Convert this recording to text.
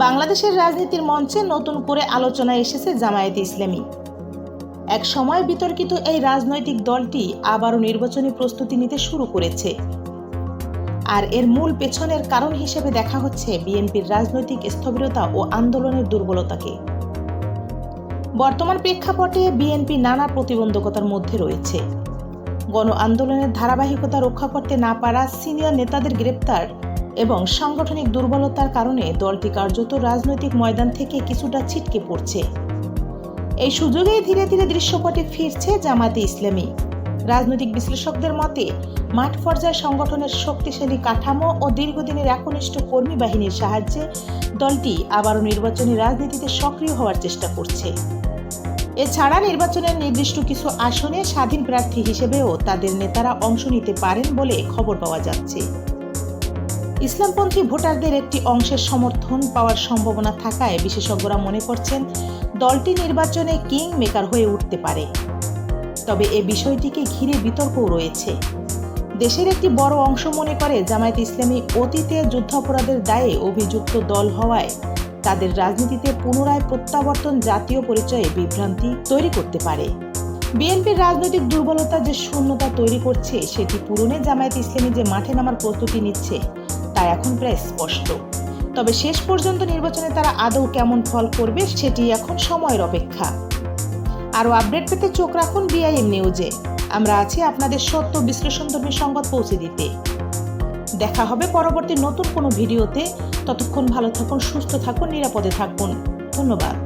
বাংলাদেশের রাজনীতির মঞ্চে নতুন করে আলোচনায় এসেছে জামায়াতে ইসলামী। এক সময় বিতর্কিত এই রাজনৈতিক দলটি আবারও নির্বাচনী প্রস্তুতি নিতে শুরু করেছে। আর এর মূল পেছনের কারণ হিসেবে দেখা হচ্ছে বিএনপির রাজনৈতিক স্থবিরতা ও আন্দোলনের দুর্বলতাকে। বর্তমান প্রেক্ষাপটে বিএনপি নানা প্রতিবন্ধকতার মধ্যে রয়েছে। গণ আন্দোলনের ধারাবাহিকতা রক্ষা করতে না পারা সিনিয়র নেতাদের গ্রেপ্তার এবং সাংগঠনিক দুর্বলতার কারণে দলটি কার্যত রাজনৈতিক ময়দান থেকে কিছুটা ছিটকে পড়ছে। এই সুযোগেই ধীরে ধীরে দৃশ্যপটে ফিরছে জামাতে ইসলামী। রাজনৈতিক বিশ্লেষকদের মতে, মাঠ পর্যায়ে সংগঠনের শক্তিশালী কাঠামো ও দীর্ঘদিনের একনিষ্ঠ কর্মী বাহিনীর সাহায্যে দলটি আবারও নির্বাচনী রাজনীতিতে সক্রিয় হওয়ার চেষ্টা করছে। এছাড়া নির্বাচনের নির্দিষ্ট কিছু আসনে স্বাধীন প্রার্থী হিসেবেও তাদের নেতারা অংশ নিতে পারেন বলে খবর পাওয়া যাচ্ছে। ইসলামপন্থী ভোটারদের একটি অংশের সমর্থন পাওয়ার সম্ভাবনা থাকায় বিশেষজ্ঞরা মনে করছেন দলটি নির্বাচনে কিং মেকার হয়ে উঠতে পারে। তবে এ বিষয়টিকে ঘিরে বিতর্কও রয়েছে। দেশের একটি বড় অংশ মনে করে জামায়াত ইসলামী অতীতে যুদ্ধাপরাধের দায়ে অভিযুক্ত দল হওয়ায় তাদের রাজনীতিতে পুনরায় প্রত্যাবর্তন জাতীয় পরিচয়ে বিভ্রান্তি তৈরি করতে পারে। বিএনপির রাজনৈতিক দুর্বলতা যে শূন্যতা তৈরি করছে, সেটি পূরণে জামায়াত ইসলামী যে মাঠে নামার প্রস্তুতি নিচ্ছে তা এখন প্রায় স্পষ্ট। তবে শেষ পর্যন্ত নির্বাচনে তারা আদৌ কেমন ফল করবে সেটি এখন সময়ের অপেক্ষা। আরও আপডেট পেতে চোখ রাখুন বিআইএম নিউজে। আমরা আছি আপনাদের সত্য বিশ্লেষণধর্মী সংবাদ পৌঁছে দিতে। দেখা হবে পরবর্তী নতুন কোনো ভিডিওতে। ততক্ষণ ভালো থাকুন, সুস্থ থাকুন, নিরাপদে থাকুন। ধন্যবাদ।